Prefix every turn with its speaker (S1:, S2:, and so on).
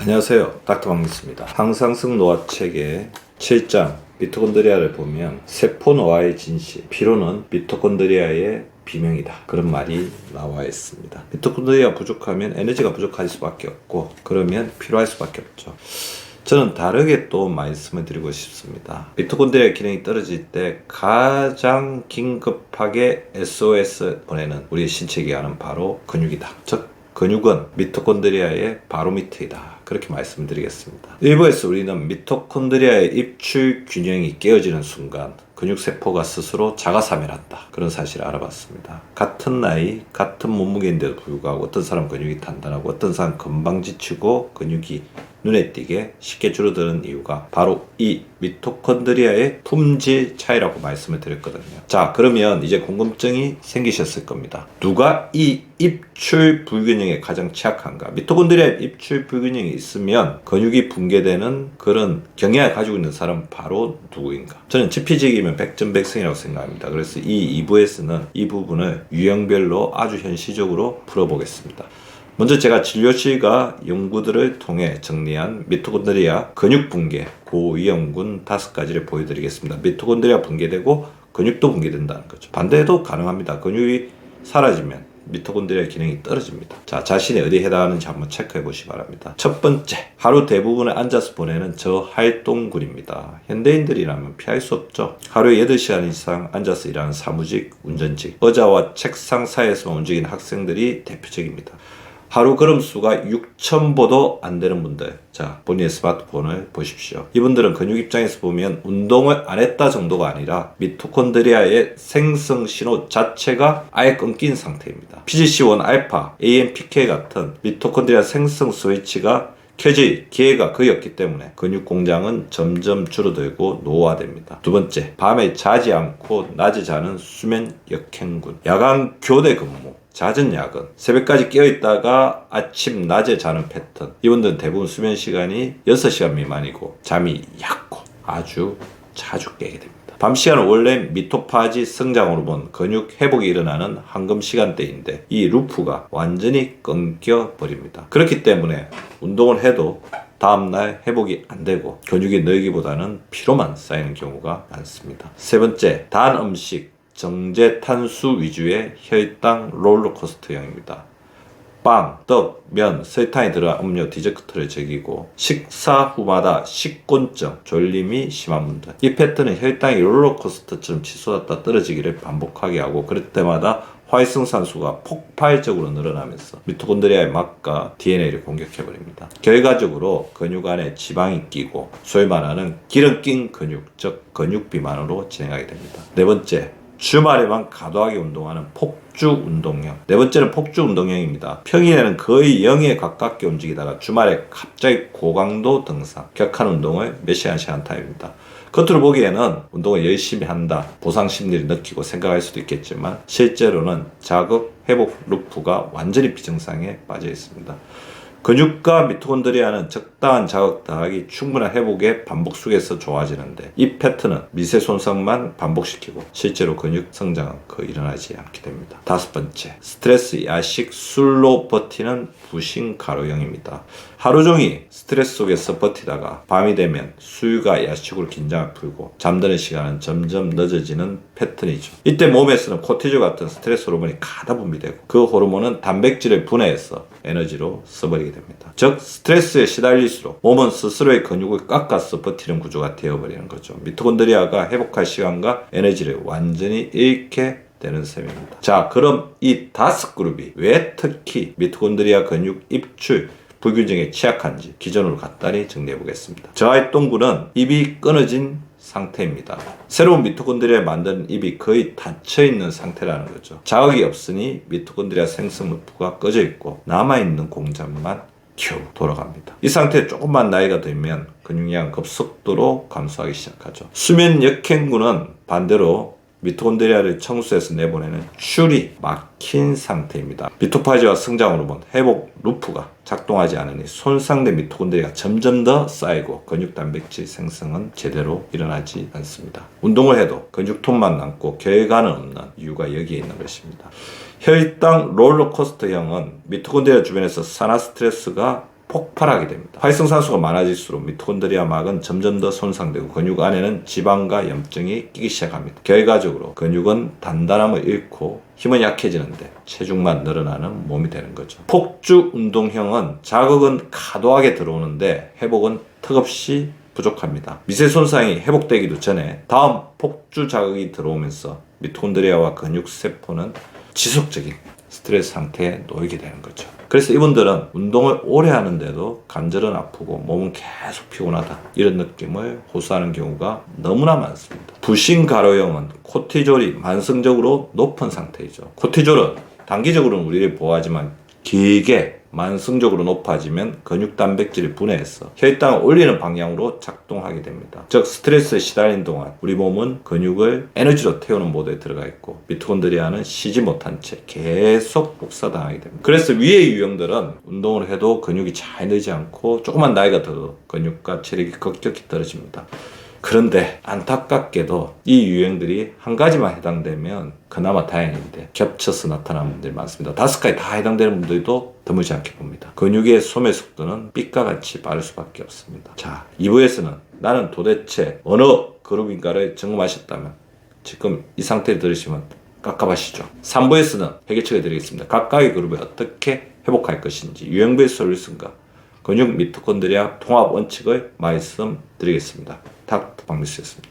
S1: 안녕하세요. 닥터 왕기스입니다. 항상성 노화 책의 7장 미토콘드리아를 보면 세포 노화의 진실, 피로는 미토콘드리아의 비명이다. 그런 말이 나와 있습니다. 미토콘드리아 부족하면 에너지가 부족할 수밖에 없고 그러면 피로할 수밖에 없죠. 저는 다르게 또 말씀을 드리고 싶습니다. 미토콘드리아 기능이 떨어질 때 가장 긴급하게 SOS 보내는 우리 신체 기관은 바로 근육이다. 즉 근육은 미토콘드리아의 바로미터이다. 그렇게 말씀드리겠습니다. 일부에서 우리는 미토콘드리아의 입출 균형이 깨어지는 순간 근육세포가 스스로 자가사멸한다. 그런 사실을 알아봤습니다. 같은 나이, 같은 몸무게인데도 불구하고 어떤 사람 근육이 단단하고 어떤 사람 금방 지치고 근육이 눈에 띄게 쉽게 줄어드는 이유가 바로 이 미토콘드리아의 품질 차이라고 말씀을 드렸거든요. 자, 그러면 이제 궁금증이 생기셨을 겁니다. 누가 이 입출 불균형에 가장 취약한가? 미토콘드리아 입출 불균형이 있으면 근육이 붕괴되는 그런 경향을 가지고 있는 사람은 바로 누구인가? 저는 지피지기면 백전백승이라고 생각합니다. 그래서 이 2부에서는 이 부분을 유형별로 아주 현실적으로 풀어보겠습니다. 먼저 제가 진료실과 연구들을 통해 정리한 미토콘드리아 근육 붕괴 고위험군 다섯 가지를 보여드리겠습니다. 미토콘드리아 붕괴되고 근육도 붕괴된다는 거죠. 반대도 가능합니다. 근육이 사라지면 미토콘드리아 기능이 떨어집니다. 자, 자신이 어디에 해당하는지 한번 체크해 보시기 바랍니다. 첫 번째, 하루 대부분을 앉아서 보내는 저활동군입니다. 현대인들이라면 피할 수 없죠. 하루에 8시간 이상 앉아서 일하는 사무직, 운전직, 의자와 책상 사이에서 움직이는 학생들이 대표적입니다. 하루 걸음수가 6,000보도 안 되는 분들. 자, 본인의 스마트폰을 보십시오. 이분들은 근육 입장에서 보면 운동을 안 했다 정도가 아니라 미토콘드리아의 생성 신호 자체가 아예 끊긴 상태입니다. PGC1 알파, AMPK 같은 미토콘드리아 생성 스위치가 켜질 기회가 거의 없기 때문에 근육 공장은 점점 줄어들고 노화됩니다. 두 번째, 밤에 자지 않고 낮에 자는 수면 역행군. 야간 교대 근무. 잦은 야근, 새벽까지 깨어있다가 아침, 낮에 자는 패턴. 이분들은 대부분 수면 시간이 6시간 미만이고 잠이 얕고 아주 자주 깨게 됩니다. 밤 시간은 원래 미토파지 성장 호르몬 근육 회복이 일어나는 황금 시간대인데 이 루프가 완전히 끊겨 버립니다. 그렇기 때문에 운동을 해도 다음날 회복이 안 되고 근육이 늘기보다는 피로만 쌓이는 경우가 많습니다. 세 번째, 단 음식, 정제 탄수 위주의 혈당 롤러코스터형입니다. 빵, 떡, 면, 설탕이 들어간 음료, 디저트를 즐기고 식사 후마다 식곤증, 졸림이 심한 분들. 이 패턴은 혈당이 롤러코스터처럼 치솟았다 떨어지기를 반복하게 하고 그럴 때마다 활성산소가 폭발적으로 늘어나면서 미토콘드리아의 막과 DNA를 공격해버립니다. 결과적으로 근육 안에 지방이 끼고 소위 말하는 기름 낀 근육, 즉 근육 비만으로 진행하게 됩니다. 네 번째, 주말에만 과도하게 운동하는 폭주 운동형. 네 번째는 폭주 운동형입니다. 평일에는 거의 0에 가깝게 움직이다가 주말에 갑자기 고강도 등산, 격한 운동을 몇 시간씩 한 타입입니다. 겉으로 보기에는 운동을 열심히 한다, 보상 심리를 느끼고 생각할 수도 있겠지만 실제로는 자극 회복 루프가 완전히 비정상에 빠져 있습니다. 근육과 미토콘드리아는 적당한 자극 더하기 충분한 회복의 반복 속에서 좋아지는데 이 패턴은 미세 손상만 반복시키고 실제로 근육 성장은 거의 일어나지 않게 됩니다. 다섯 번째, 스트레스, 야식, 술로 버티는 부신 가로형입니다. 하루 종일 스트레스 속에서 버티다가 밤이 되면 수유가 야식으로 긴장을 풀고 잠드는 시간은 점점 늦어지는 패턴이죠. 이때 몸에서는 코티졸 같은 스트레스 호르몬이 가다 분비되고 그 호르몬은 단백질을 분해해서 에너지로 써버리게 됩니다. 즉 스트레스에 시달릴수록 몸은 스스로의 근육을 깎아서 버티는 구조가 되어버리는 거죠. 미토콘드리아가 회복할 시간과 에너지를 완전히 잃게 되는 셈입니다. 자, 그럼 이 다섯 그룹이 왜 특히 미토콘드리아 근육 입출 불균형에 취약한지 기존으로 간단히 정리해 보겠습니다. 저활동군은 입이 끊어진 상태입니다. 새로운 미토콘드리아 만드는 입이 거의 닫혀 있는 상태라는 거죠. 자극이 없으니 미토콘드리아 생성 루프가 꺼져 있고 남아 있는 공장만 겨우 돌아갑니다. 이 상태에 조금만 나이가 들면 근육량 급속도로 감소하기 시작하죠. 수면 역행군은 반대로 미토콘드리아를 청소해서 내보내는 출이 막힌 상태입니다. 미토파지와 성장 호르몬, 회복 루프가 작동하지 않으니 손상된 미토콘드리아가 점점 더 쌓이고 근육 단백질 생성은 제대로 일어나지 않습니다. 운동을 해도 근육통만 남고 결과는 없는 이유가 여기에 있는 것입니다. 혈당 롤러코스터형은 미토콘드리아 주변에서 산화 스트레스가 폭발하게 됩니다. 활성산소가 많아질수록 미토콘드리아 막은 점점 더 손상되고 근육 안에는 지방과 염증이 끼기 시작합니다. 결과적으로 근육은 단단함을 잃고 힘은 약해지는데 체중만 늘어나는 몸이 되는 거죠. 폭주 운동형은 자극은 과도하게 들어오는데 회복은 턱없이 부족합니다. 미세 손상이 회복되기도 전에 다음 폭주 자극이 들어오면서 미토콘드리아와 근육 세포는 지속적인 스트레스 상태에 놓이게 되는 거죠. 그래서 이분들은 운동을 오래 하는데도 관절은 아프고 몸은 계속 피곤하다 이런 느낌을 호소하는 경우가 너무나 많습니다. 부신 가로형은 코티졸이 만성적으로 높은 상태이죠. 코티졸은 단기적으로는 우리를 보호하지만 길게 만성적으로 높아지면 근육 단백질이 분해해서 혈당을 올리는 방향으로 작동하게 됩니다. 즉 스트레스에 시달린 동안 우리 몸은 근육을 에너지로 태우는 모드에 들어가 있고 미토콘드리아는 쉬지 못한 채 계속 복사당하게 됩니다. 그래서 위의 유형들은 운동을 해도 근육이 잘 늘지 않고 조금만 나이가 들어도 근육과 체력이 급격히 떨어집니다. 그런데 안타깝게도 이 유형들이 한 가지만 해당되면 그나마 다행인데 겹쳐서 나타나는 분들이 많습니다. 다섯 가지 다 해당되는 분들도 드물지 않게 봅니다. 근육의 소매 속도는 빛과 같이 빠를 수밖에 없습니다. 자, 2부에서는 나는 도대체 어느 그룹인가를 점검하셨다면 지금 이 상태를 들으시면 깝깝하시죠. 3부에서는 해결책을 드리겠습니다. 각각의 그룹을 어떻게 회복할 것인지 유형별 솔루션과 근육 미토콘드리아 통합 원칙을 말씀드리겠습니다. 닥터 박미스였습니다.